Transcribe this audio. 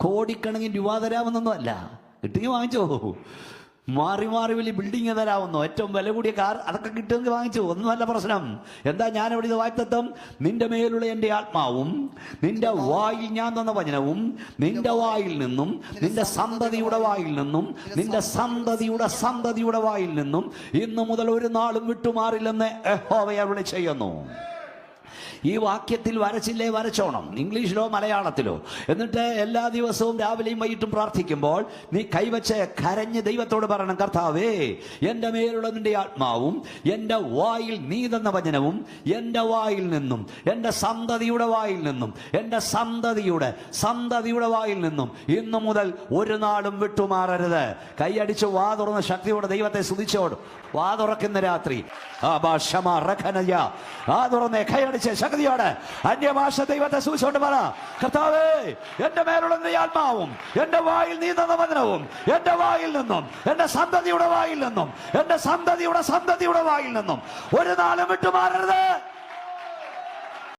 കോടിക്കണക്കിന് രൂപ തരാമെന്നൊന്നും അല്ല. കിട്ടുമെങ്കിൽ വാങ്ങിച്ചോ. മാറി മാറി വലിയ ബിൽഡിങ് തരാമെന്നോ. ഏറ്റവും വില കൂടിയ കാർ അതൊക്കെ കിട്ടുമെങ്കിൽ വാങ്ങിച്ചു. ഒന്നുമല്ല പ്രശ്നം. എന്താ ഞാൻ ഇവിടെ ഇത് വായ്ത്തത്വം നിന്റെ മേലുള്ള എന്റെ ആത്മാവും നിന്റെ വായിൽ ഞാൻ തന്ന വചനവും നിന്റെ വായിൽ നിന്നും നിന്റെ സന്തതിയുടെ വായിൽ നിന്നും നിന്റെ സന്തതിയുടെ സന്തതിയുടെ വായിൽ നിന്നും ഇന്നു മുതൽ ഒരു നാളും വിട്ടുമാറില്ലെന്ന് യഹോവയെ അവിടെ ചെയ്യുന്നു. ഈ വാക്യത്തിൽ വരച്ചില്ലേ? വരച്ചോണം. ഇംഗ്ലീഷിലോ മലയാളത്തിലോ. എന്നിട്ട് എല്ലാ ദിവസവും രാവിലെയും വൈകിട്ടും പ്രാർത്ഥിക്കുമ്പോൾ നീ കൈവച്ച് കരഞ്ഞ് ദൈവത്തോട് പറയണം കർത്താവേ എന്റെ മേലുള്ള നിന്റെ ആത്മാവും എന്റെ വായിൽ നീ തന്ന വചനവും എന്റെ വായിൽ നിന്നും എന്റെ സന്തതിയുടെ വായിൽ നിന്നും എന്റെ സന്തതിയുടെ സന്തതിയുടെ വായിൽ നിന്നും ഇന്നു മുതൽ ഒരു നാളും വിട്ടുമാറരുത്. കൈയടിച്ച് വാ തുറന്ന ശക്തിയോടെ ദൈവത്തെ സ്തുതിച്ചോട്. വാ തുറക്കുന്ന രാത്രി. ആ ഭാഷ ആ തുറന്നേ. കൈയടിച്ച് ശക്തിയോടെ അന്യഭാഷ ദൈവത്തെ സൂക്ഷിച്ചോണ്ട് പറ കർത്താവേ എന്റെ മേലുള്ള നീ ആത്മാവും എന്റെ വായിൽ നീ തന്ന വചനവും എന്റെ വായിൽ നിന്നും എന്റെ സന്തതിയുടെ വായിൽ നിന്നും എന്റെ സന്തതിയുടെ സന്തതിയുടെ വായിൽ നിന്നും ഒരു നാളും വിട്ടുമാറരുത്.